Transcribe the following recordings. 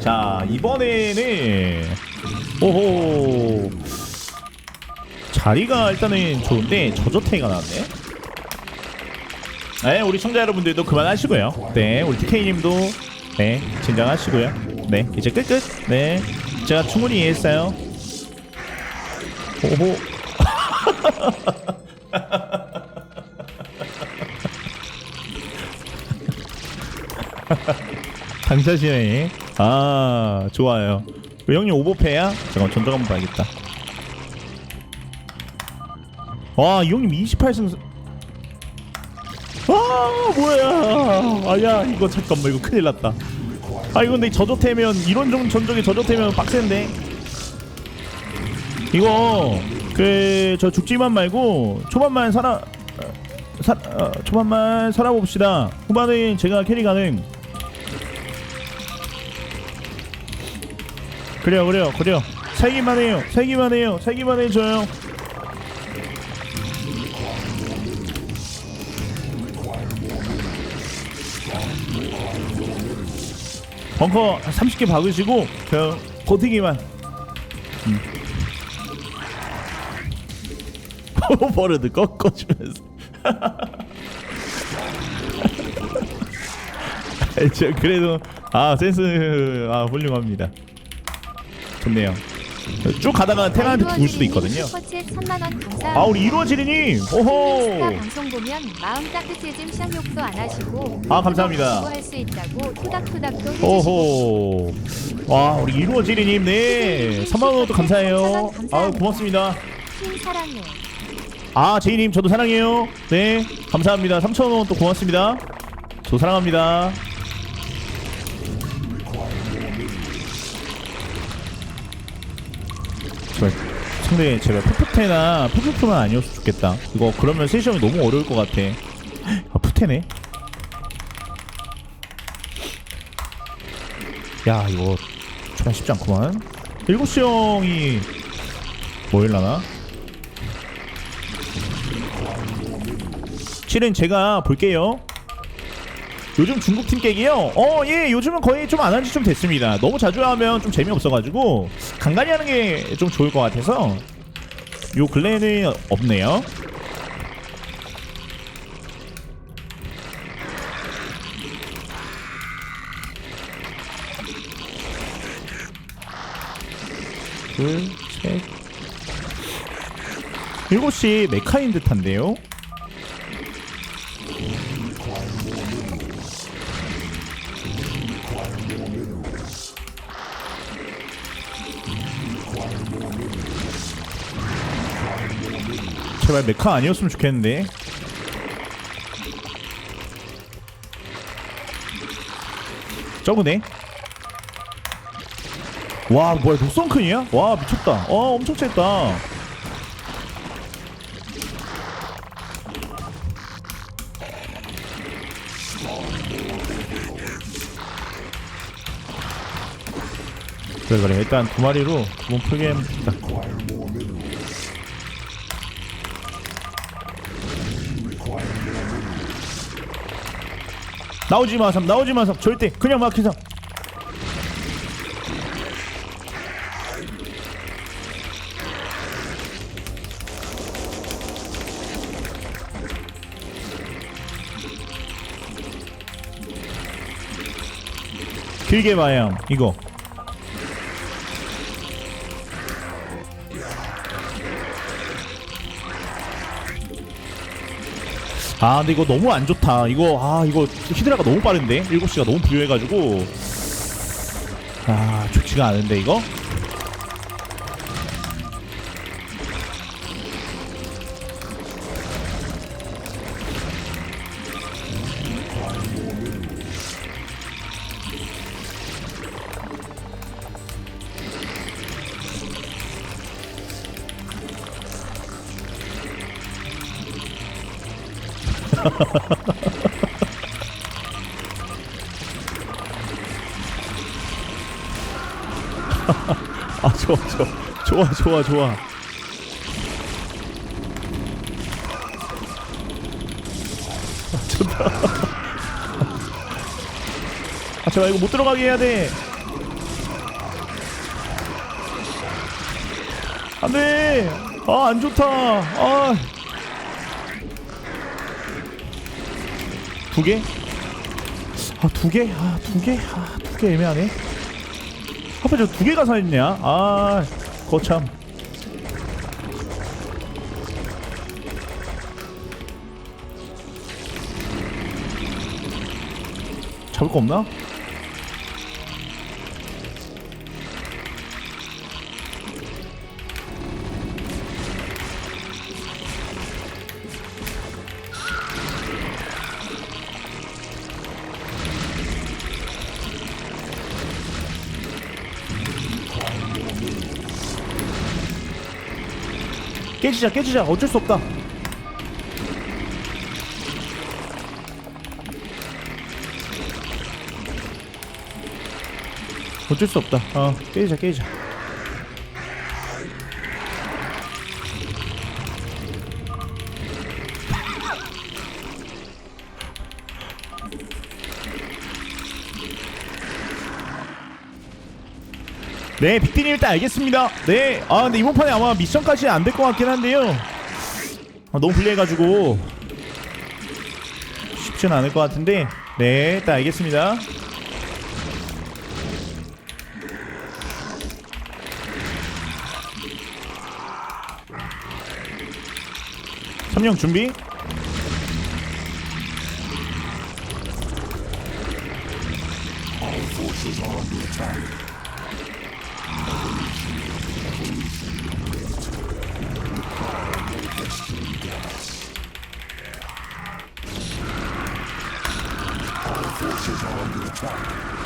자 이번에는 오호. 자리가 일단은 좋은데 저저테이가 나왔네. 네 우리 청자 여러분들도 그만하시고요. 네 우리 TK님도 네 진정하시고요. 네 이제 끝끝. 네 제가 충분히 이해했어요. 오호. 당사시네 아 좋아요. 왜 형님 오버페야? 잠깐 전적 한번 봐야겠다. 와이 형님 28승 아 뭐야. 아야 이거 잠깐만 이거 큰일 났다. 아 이거 근데 저조태면 이런 종 전적이 저조태면 빡센데. 이거 그 저 죽지만 말고 초반만 살아 어, 사, 어, 초반만 살아봅시다. 후반은 제가 캐리 가능 그래요 그래요 그래요. 살기만 해요 살기만 해요 살기만 해줘요. 벙커 한 30개 박으시고 그냥 버티기만. 음. 오버로드 꺾어주면서. 저 그래도 아 센스 아 훌륭합니다 좋네요. 쭉 가다가 태가한테 죽을 수도 있거든요. 3만. 아 우리 이루어지리님 스타 오호 방송 보면 마음 따뜻해짐 쌍욕도 안 하시고 아, 감사합니다. 할수 있다고 토닥토닥도 해주시고 오호! 와 우리 이루어지리님 네. 3만 원도 감사해요. 아 고맙습니다. 사랑해. 아 제이님 저도 사랑해요. 네 감사합니다. 3천 원 또 고맙습니다. 저 사랑합니다 상대 제발 푸푸테나 푸푸프만 아니었으면 좋겠다 이거 그러면 세시험이 너무 어려울 것 같아 아 푸테네 야 이거 정말 쉽지 않구만 일곱시 형이 뭐일라나 실은 제가 볼게요. 요즘 중국 팀 깨기요? 어, 예, 요즘은 거의 좀 안 한 지 좀 됐습니다. 너무 자주 하면 좀 재미없어가지고, 간간히 하는 게 좀 좋을 것 같아서, 요 근래에는 없네요. 둘, 셋. 일곱 시 메카인 듯한데요? 제발 메카 아니었으면 좋겠는데. 저거네. 와 뭐야 독성큰이야? 와 미쳤다. 어 엄청 쨌다. 그래 그래 일단 두 마리로 몸 풀게 합니다. 나오지 마 삼 나오지 마 삼. 절대 그냥 막히 삼 길게 봐야 이거 아 근데 이거 너무 안 좋다. 이거 아 이거 히드라가 너무 빠른데? 7시가 너무 부유해가지고. 아 좋지가 않은데 이거 아 좋아 좋아. 좋아 좋아 좋아. 아 좋다. 아 제가 이거 못 들어가게 해야 돼. 안돼. 아 안 좋다. 아. 두 개? 아, 두 개? 아, 두 개? 아, 두 개 애매하네. 하필 저두 개가 사있냐? 아, 거참. 잡을 거 없나? 깨지자, 깨지자. 어쩔 수 없다. 어쩔 수 없다. 어, 깨지자, 깨지자. 네, 빅딘이 일단 알겠습니다. 네, 아 근데 이번 판에 아마 미션까지 안 될 것 같긴 한데요. 아, 너무 불리해가지고 쉽지는 않을 것 같은데, 네, 일단 알겠습니다. 삼령 준비.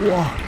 와.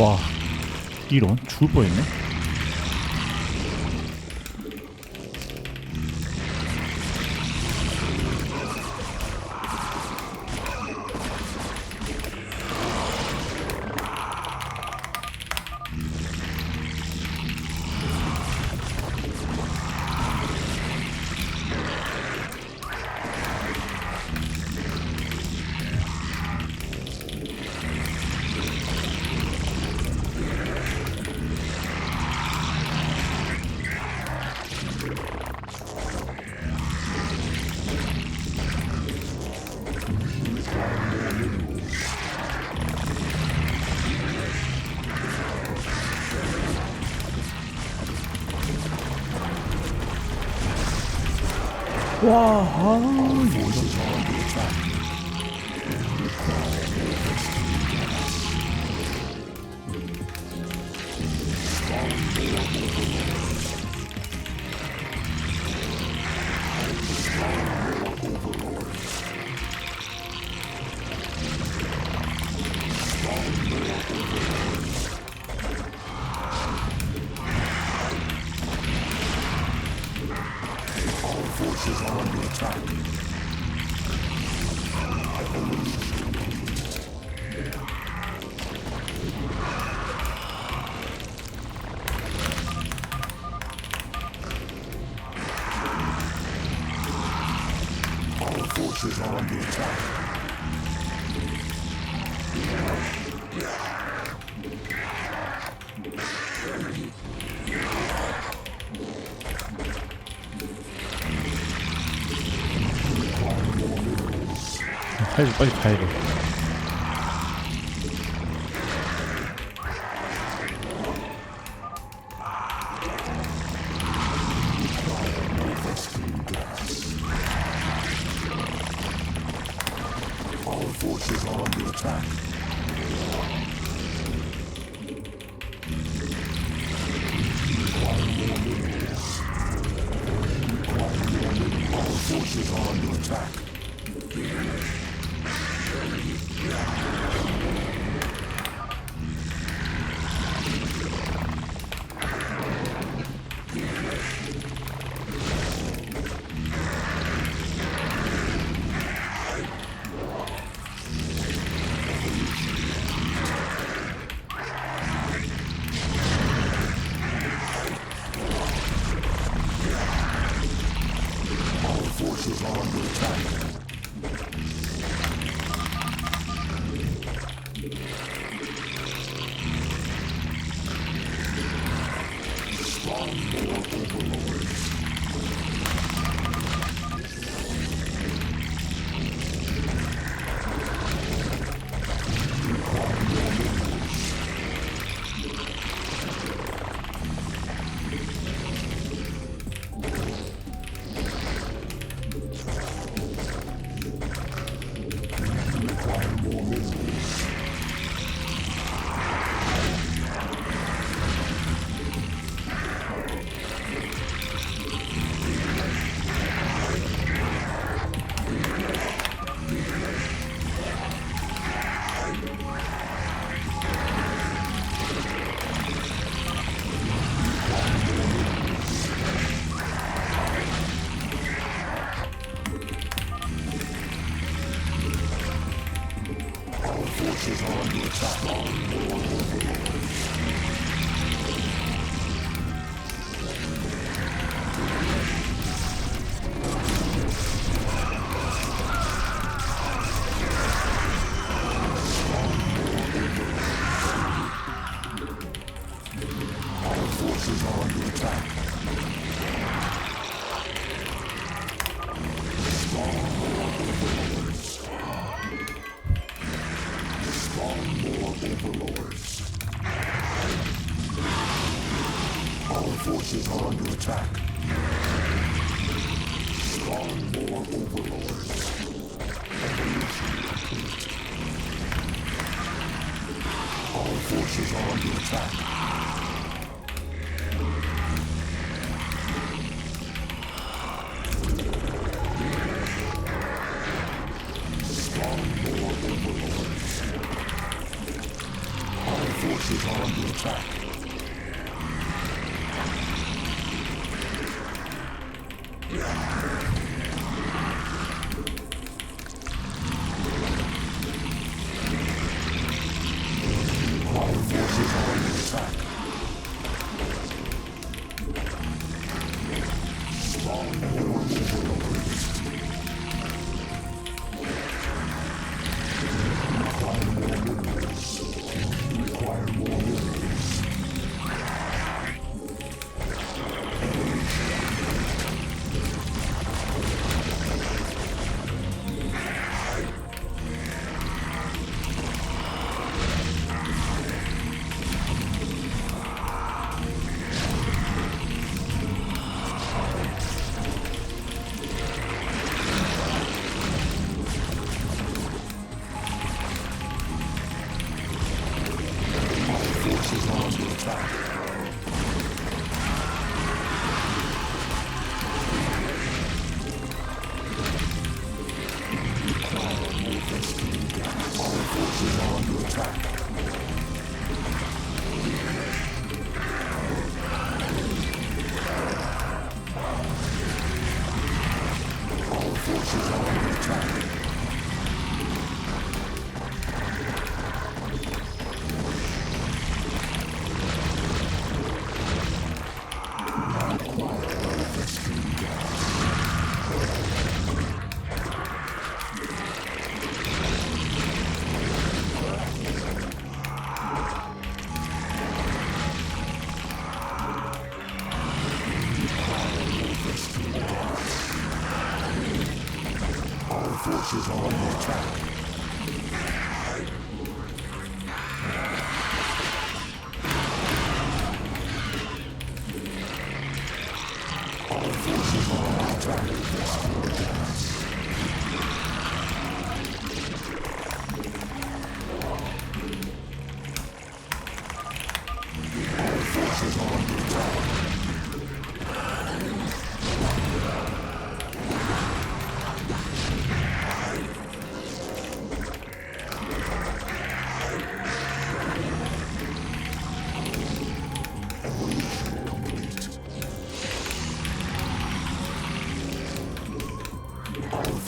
와 이런 죽을 뻔했네 와, 빨리 빨리 가야 돼. Imperial forces are under attack. More Our forces are under attack. Strong. forces are under attack.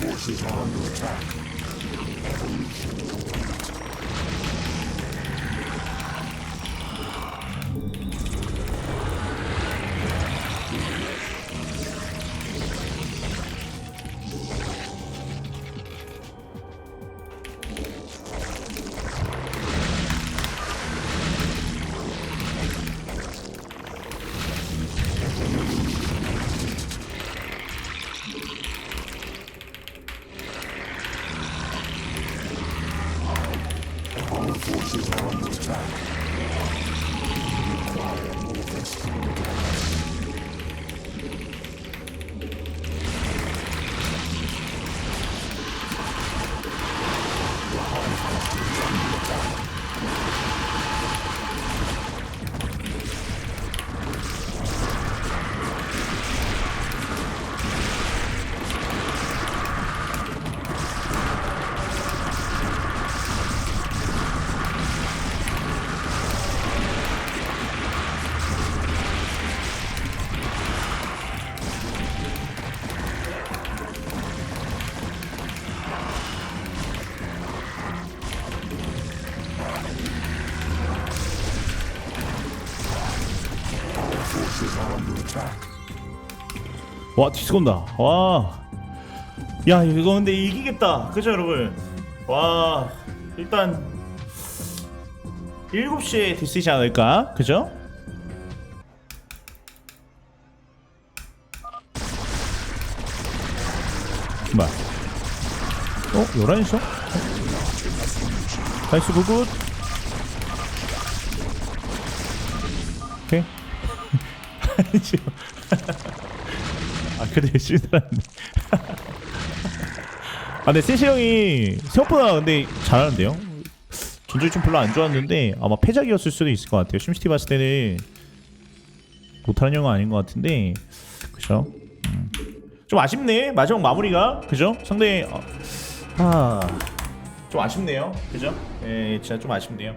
forces on your track. forces are on your. You require more than spring attack. 와 뒤스건다 와. 야 이거 근데 이기겠다 그죠 여러분 와 일단 7시에 디스이지 않을까 그죠? 뭐야 어? 11시요? 나이스 굿굿 오케이 아니죠 아 그래 실드라네 아 근데 세시 형이 생각보다 근데 잘하는데요? 전적이 좀 별로 안 좋았는데 아마 패작이었을 수도 있을 것 같아요. 심시티 봤을 때는 못하는 형은 아닌 것 같은데. 그죠 음. 좀 아쉽네. 마지막 마무리가. 그죠? 상대 어, 아좀 아쉽네요. 그죠? 예 진짜 좀 아쉽네요